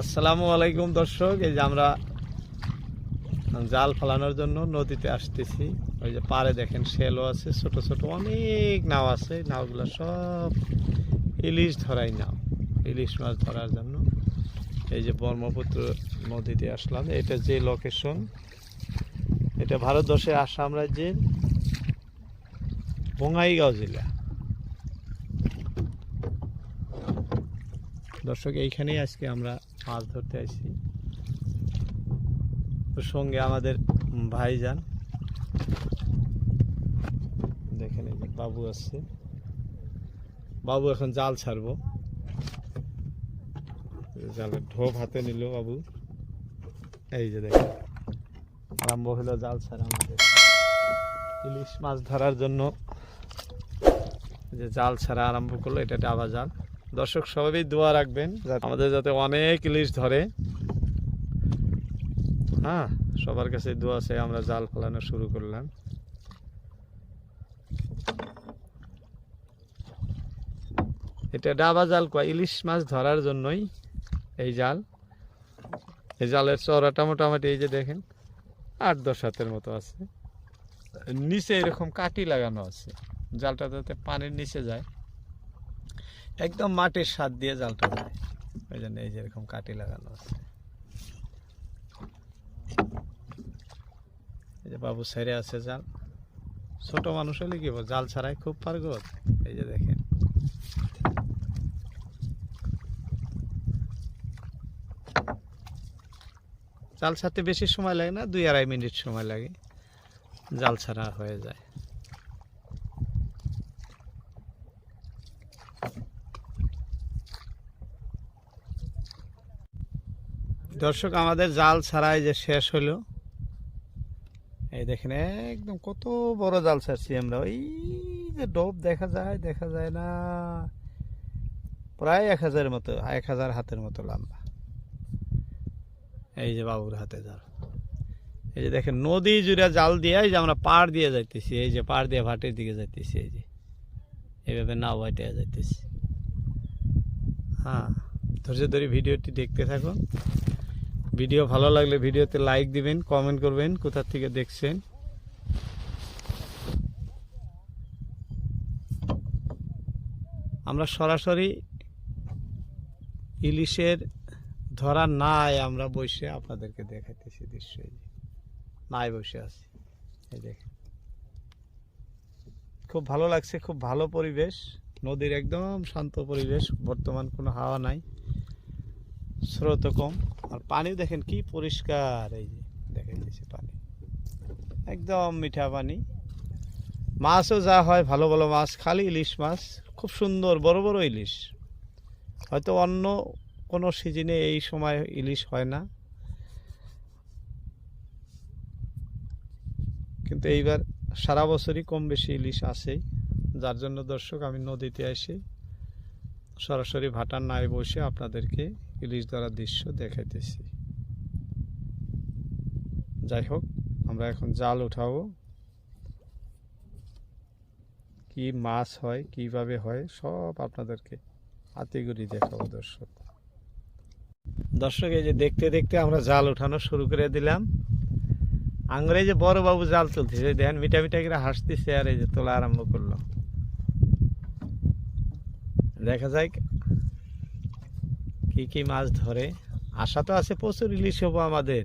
আসসালামু আলাইকুম দর্শক, এই যে আমরা জাল ফালানোর জন্য নদীতে আসতেছি। ওই যে পাড়ে দেখেন শেলও আছে, ছোট ছোট অনেক নাও আছে, নাওগুলো সব ইলিশ ধরাই নাও, ইলিশ মাছ ধরার জন্য। এই যে ব্রহ্মপুত্র নদীতে আসলাম, এটা যে লোকেশন এটা ভারতবর্ষের আসাম রাজ্যের বঙ্গাইগাঁও জেলা। দর্শক, এইখানেই আজকে আমরা মাছ ধরতে আসি ওর সঙ্গে আমাদের ভাইজান। দেখেন এই যে বাবু আসছে বাবু এখন জাল ছাড়বো। জালের ঢোপ হাতে নিল বাবু। এই যে দেখেন, আরম্ভ হলো জাল ছাড়া আমাদের। ইলিশ মাছ ধরার জন্য যে জাল ছাড়া আরম্ভ করল এটা ডাবা জাল। দর্শক সবাই দোয়া রাখবেন আমাদের যাতে অনেক ইলিশ ধরে। হ্যাঁ সবার কাছে দোয়া আছে আমরা জাল ফেলানো শুরু করলাম। এটা ডাবা জাল কয় ইলিশ মাছ ধরার জন্যই এই জাল। এই জালের চড়াটা মোটামুটি এই যে দেখেন আট দশ হাতের মতো আছে। নিচে এরকম কাটি লাগানো আছে। জালটা যাতে পানির নিচে যায়। একদম মাটির স্বাদ দিয়ে জালটা যায় ওই জন্য এই যে এরকম কাটি লাগানো আছে। এই যে বাবু ছেড়ে আছে জাল। ছোট মানুষ হলে কি জাল ছাড়াই খুব পারগত এই যে দেখেন। জাল ছাড়তে বেশি সময় লাগে না, দুই আড়াই মিনিট সময় লাগে। জাল ছাড়া হয়ে যায়। দর্শক, আমাদের জাল ছাড়াই যে শেষ হলো, এই দেখেন একদম কত বড় জাল ছাড়ছি আমরা। ওই যে ডোব দেখা যায় দেখা যায় না। প্রায় এক হাজারের মতো, এক হাজার হাতের মতো লম্বা। এই যে বাবুর হাতে জাল। এই যে দেখেন, নদী জুড়ে জাল দিয়ে এই যে আমরা পাড় দিয়ে যাইতেছি, এই যে পাড় দিয়ে ভাটের দিকে যাইতেছি, এই যে। এইভাবে নাও বাইটে যাইতেছি। হ্যাঁ ধৈর্য ধরে ভিডিওটি দেখতে থাকুন। ভিডিও ভালো লাগলে ভিডিওতে লাইক দিবেন কমেন্ট করবেন, কোথা থেকে দেখছেন। আমরা সরাসরি ইলিশের ধরা নাই, আমরা বসে আপনাদেরকে দেখাইতেছি দৃশ্য। নাই বসে আছি, এই দেখেন। খুব ভালো লাগছে, খুব ভালো পরিবেশ, নদীর একদম শান্ত পরিবেশ, বর্তমান কোনো হাওয়া নাই। স্রোত কম। আর পানি দেখেন কি পরিষ্কার, এই যে দেখেন দিয়েছে পানি। একদম মিঠা পানি। মাছও যা হয় ভালো ভালো মাছ, খালি ইলিশ মাছ, খুব সুন্দর, বড় বড় ইলিশ। হয়তো অন্য কোনো সিজনে এই সময় ইলিশ হয় না। কিন্তু এইবার সারা বছরই কম বেশি ইলিশ আসেই। যার জন্য দর্শক, আমি নদীতে আসি সরাসরি ভাটার নাই বসে আপনাদেরকে ইলিশ ধরার দৃশ্য দেখাইতেছি। যাই হোক আমরা এখন জাল উঠাবো। কি মাছ হয়, কীভাবে হয়, সব আপনাদেরকে হাতিগুড়ি দেখাবো, দর্শক। দর্শক, এই যে দেখতে দেখতে আমরা জাল উঠানো শুরু করে দিলাম। আঙুরে যে বড় বাবু জাল তুলতেছে দেখেন মিটা মিঠা করে হাসতেছে আর এই যে তোলা আরম্ভ করল। দেখা যায় কি মাছ ধরে। আশা তো আছে প্রচুর ইলিশ হব আমাদের,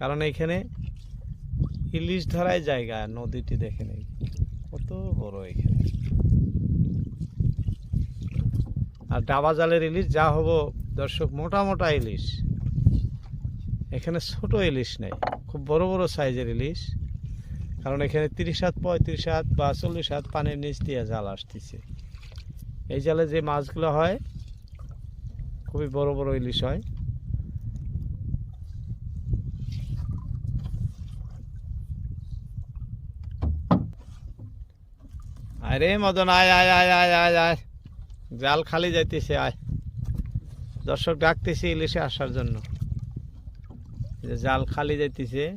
কারণ এখানে ইলিশ ধরাই জায়গা, নদীটি দেখে নেই কত বড় এখানে। আর ডাবা জালের ইলিশ যা হব, দর্শক, মোটা মোটা ইলিশ। এখানে ছোট ইলিশ নেই, খুব বড় বড় সাইজের ইলিশ, কারণ এখানে তিরিশ হাত, পঁয়ত্রিশ হাত বা চল্লিশ হাত পানির নিচ দিয়ে জাল আসতেছে। এই জালে যে মাছগুলো হয় খুবই বড় বড় ইলিশ হয়। আরে মদন, আয় আয় আয় আয় আয় আয়। জাল খালি যাইতেছে, আয়। দর্শক ডাকতেছে ইলিশে আসার জন্য। জাল খালি যাইতেছে,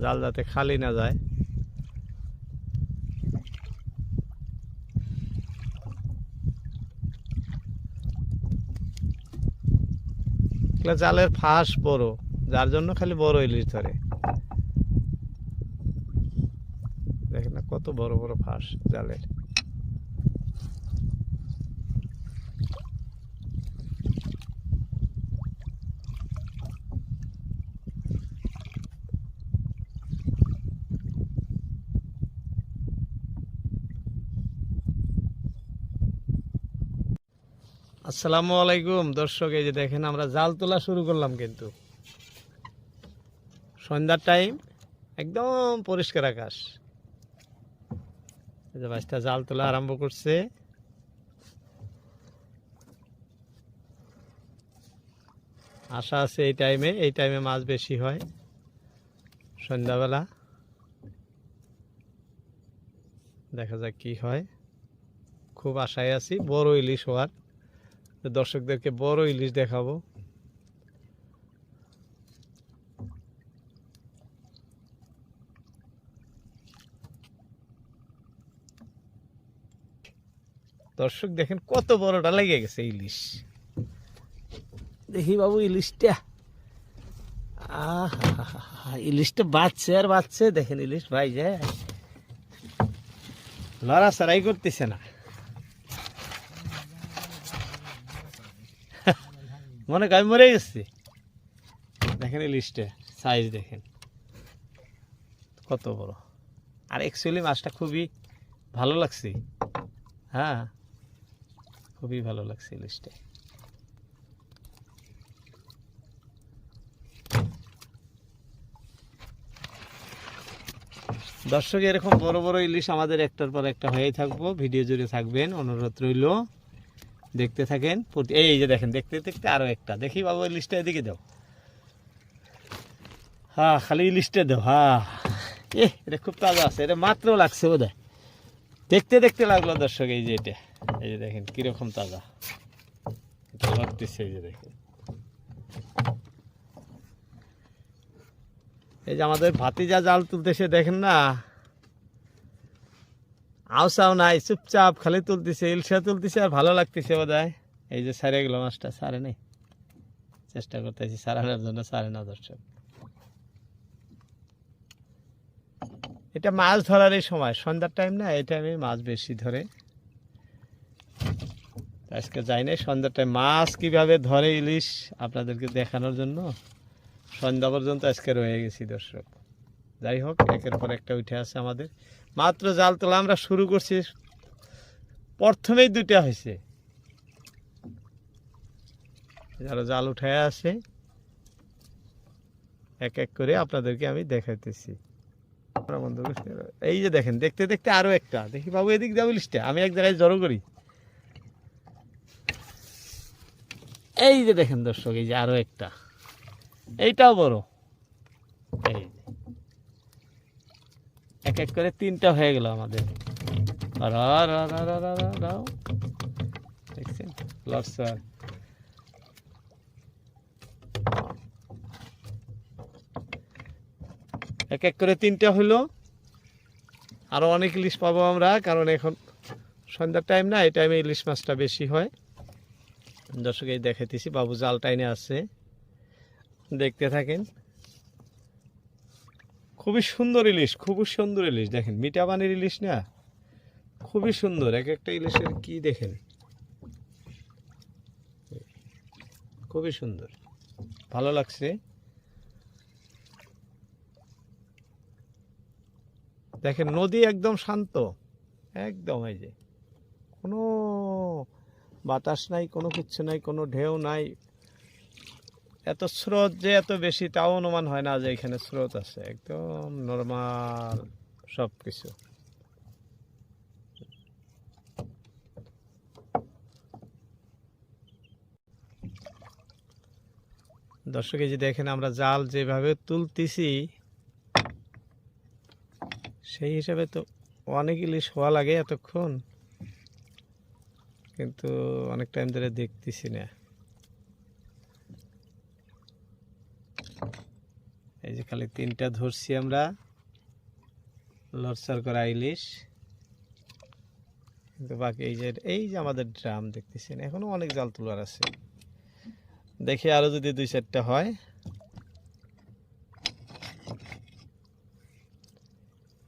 জাল যাতে খালি না যায়। এগুলো জালের ফাঁস বড়, যার জন্য খালি বড় ইলিশ ধরে। দেখেন কত বড় বড় ফাঁস জালের। আসসালামু আলাইকুম। দর্শক, এই যে দেখেন, আমরা জাল তোলা শুরু করলাম কিন্তু। সন্ধ্যার টাইম একদম পরিষ্কার আকাশ। এই যে মাছটা জাল তোলা আরম্ভ করছে। আশা আছে এই টাইমে এই টাইমে মাছ বেশি হয়। সন্ধ্যাবেলা। দেখা যাক কি হয়। খুব আশায় আছি, বড় ইলিশ হওয়ার। দর্শকদেরকে বড় ইলিশ দেখাবো। দর্শক দেখেন কত বড়টা লেগে গেছে ইলিশ। দেখি বাবু ইলিশটা। আহা ইলিশটা বাচ্চে আর বাচ্চে দেখেন ইলিশ ভাই যায় লড়া সারাই করতেছে না। মনে গায়ে মরে গেছে। দেখেন এই লিস্টে সাইজ দেখেন। কত বড়। আর অ্যাকচুয়ালি মাছটা খুবই ভালো লাগছে। হ্যাঁ খুবই ভালো লাগছে লিস্টে দর্শক, এরকম বড় বড় ইলিশ আমাদের একটার পর একটা হয়েই থাকব। ভিডিও জুড়ে থাকবেন। অনুরোধ রইল। দেখতে থাকেন। এই যে দেখেন, দেখতে দেখতে আরও একটা। দেখি বাবু ওই লিস্টটা এদিকে দাও। হ্যাঁ খালি লিস্টে দাও হ্যাঁ এ এটা খুব তাজা আছে, এটা মাত্র লাগছে বোধ দেখতে দেখতে লাগল দর্শক, এই যে এটা। এই যে দেখেন, কীরকম তাজা। এই যে দেখেন। এই যে আমাদের ভাতিজা জাল তুলতেছে, দেখেন না? আওসাও নাই, চুপচাপ খালি তুলতেছে, ইলশা তুলতেছে, আর ভালো লাগতেছে বোধ এই যে সারে গেল মাছটা, সারে নেই। চেষ্টা করতেছি সারানোর জন্য, সারে না দর্শক। এটা মাছ ধরার এই সময়, সন্ধ্যার টাইম না, এই টাইমে মাছ বেশি ধরে। আজকে যাই নাই, সন্ধ্যার টাইম মাছ কীভাবে ধরে ইলিশ, আপনাদেরকে দেখানোর জন্য। সন্ধ্যা পর্যন্ত আজকে রয়ে গেছি দর্শক। যাই হোক, একের পর একটা উঠে আছে আমাদের। মাত্র জাল তোলা আমরা শুরু করছি। প্রথমেই দুইটা হয়েছে। যারা জাল উঠায় আসে এক এক করে আপনাদেরকে আমি দেখাইতেছি। এই যে দেখেন, দেখতে দেখতে আরও একটা। দেখি বাবু, এদিক যাব লিস্টে আমি এক জায়গায় জড়ো করি। এই যে দেখেন দর্শক, এই যে আরও একটা। এইটাও বড়। এই। এক এক করে তিনটা হয়ে গেল আমাদের। এক এক করে তিনটা হলো। আরও অনেক ইলিশ পাবো আমরা, কারণ এখন সন্ধ্যার টাইম না, এই টাইমে ইলিশ মাছটা বেশি হয়। দর্শক, এই দেখাইতেছি, বাবু জাল টাইনে আছে। দেখতে থাকেন। খুবই সুন্দর ইলিশ, খুবই সুন্দর ইলিশ। দেখেন মিঠা পানির ইলিশ না? খুবই সুন্দর, এক একটা ইলিশের কি দেখেন? খুবই সুন্দর। ভালো লাগছে? দেখেন, নদী একদম শান্ত। একদম, এই যে। কোনো বাতাস নাই, কোনো কিচ্ছু নাই, কোনো ঢেউ নাই। এত স্রোত যে এত বেশি, তাও অনুমান হয় না যে এখানে স্রোত আছে। একদম নর্মাল সব কিছু দর্শক, এই যে দেখেন আমরা জাল যেভাবে তুলতেছি, সেই হিসাবে তো অনেক ইলিশ হওয়া লাগে এতক্ষণ। কিন্তু অনেক টাইম ধরে দেখতেছি না। এই যে খালি তিনটা ধরছি আমরা। লড়সার করা ইলিশ কিন্তু বাকি এই যে এই যে আমাদের ড্রাম দেখতেছেন, এখনও অনেক জাল তোলার আছে। দেখি আরও যদি দুই চারটা হয়।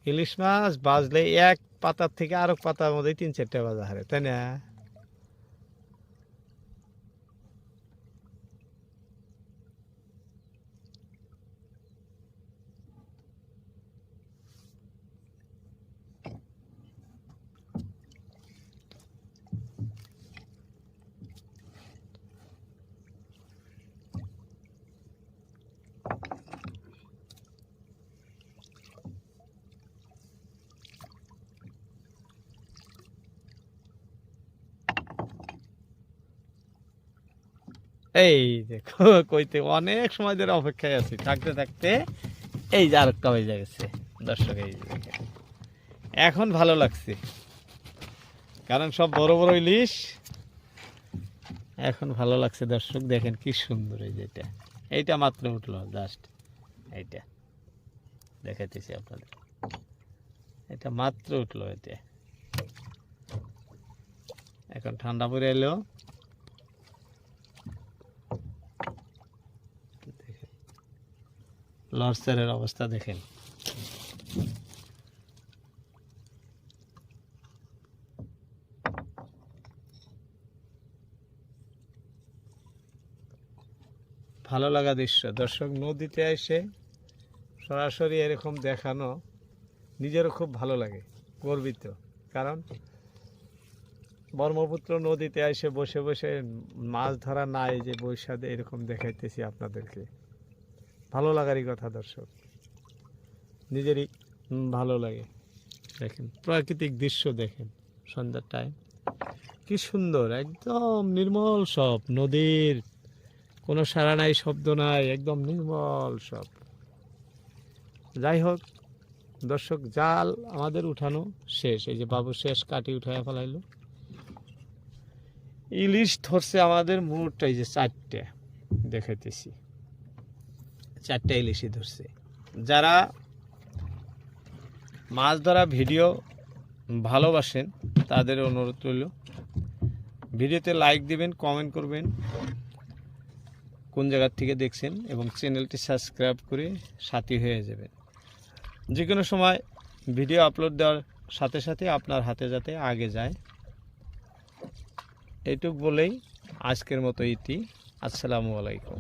ইলিশ মাছ বাজলে এক পাতার থেকে আরও পাতার মধ্যে তিন চারটা বাজা হারে, তাই না? এই দেখো কইতে অনেক সময় ধরে অপেক্ষায় আছি। থাকতে থাকতে এই যে আরেকটা হয়ে গেছে। দর্শক, এই। এখন ভালো লাগছে। কারণ সব বড় বড় ইলিশ। এখন ভালো লাগছে দর্শক, দেখেন কি সুন্দর এই যেটা এইটা মাত্র উঠল জাস্ট এইটা। দেখাইতেছি আপনাদের। এটা মাত্র উঠল এটা এখন ঠান্ডা পড়ে এলো। লর্সারের অবস্থা দেখেন। ভালো লাগা দৃশ্য। দর্শক, নদীতে এসে সরাসরি এরকম দেখানো নিজেরও খুব ভালো লাগে, গর্বিত। কারণ ব্রহ্মপুত্র নদীতে এসে বসে বসে মাছ ধরা নাই যে বৈশাখে এরকম দেখাইতেছি আপনাদেরকে। ভালো লাগারই কথা, দর্শক। নিজেরই ভালো লাগে। দেখেন, প্রাকৃতিক দৃশ্য দেখেন, সন্ধ্যার টাইম কি সুন্দর, একদম নির্মল সব, নদীর কোনো সারা নাই, শব্দ নাই, একদম নির্মল সব। যাই হোক, দর্শক, জাল আমাদের উঠানো শেষ। এই যে বাবু শেষ কাটি উঠায় ফেলাইলো। ইলিশ ধরছে আমাদের মোটটা এই যে চারটে, দেখাইতেছি। চারটে ইলিশই ধরছে। যারা মাছ ধরা ভিডিও ভালোবাসেন, তাদের অনুরোধ রইল, ভিডিওতে লাইক দিবেন কমেন্ট করবেন, কোন জায়গার থেকে দেখছেন এবং চ্যানেলটি সাবস্ক্রাইব করে সাথী হয়ে যাবেন। যে কোনো সময় ভিডিও আপলোড দেওয়ার সাথে সাথে আপনার হাতে যাতে আগে যায়। এটুক বলেই আজকের মতো ইতি আসসালামু আলাইকুম।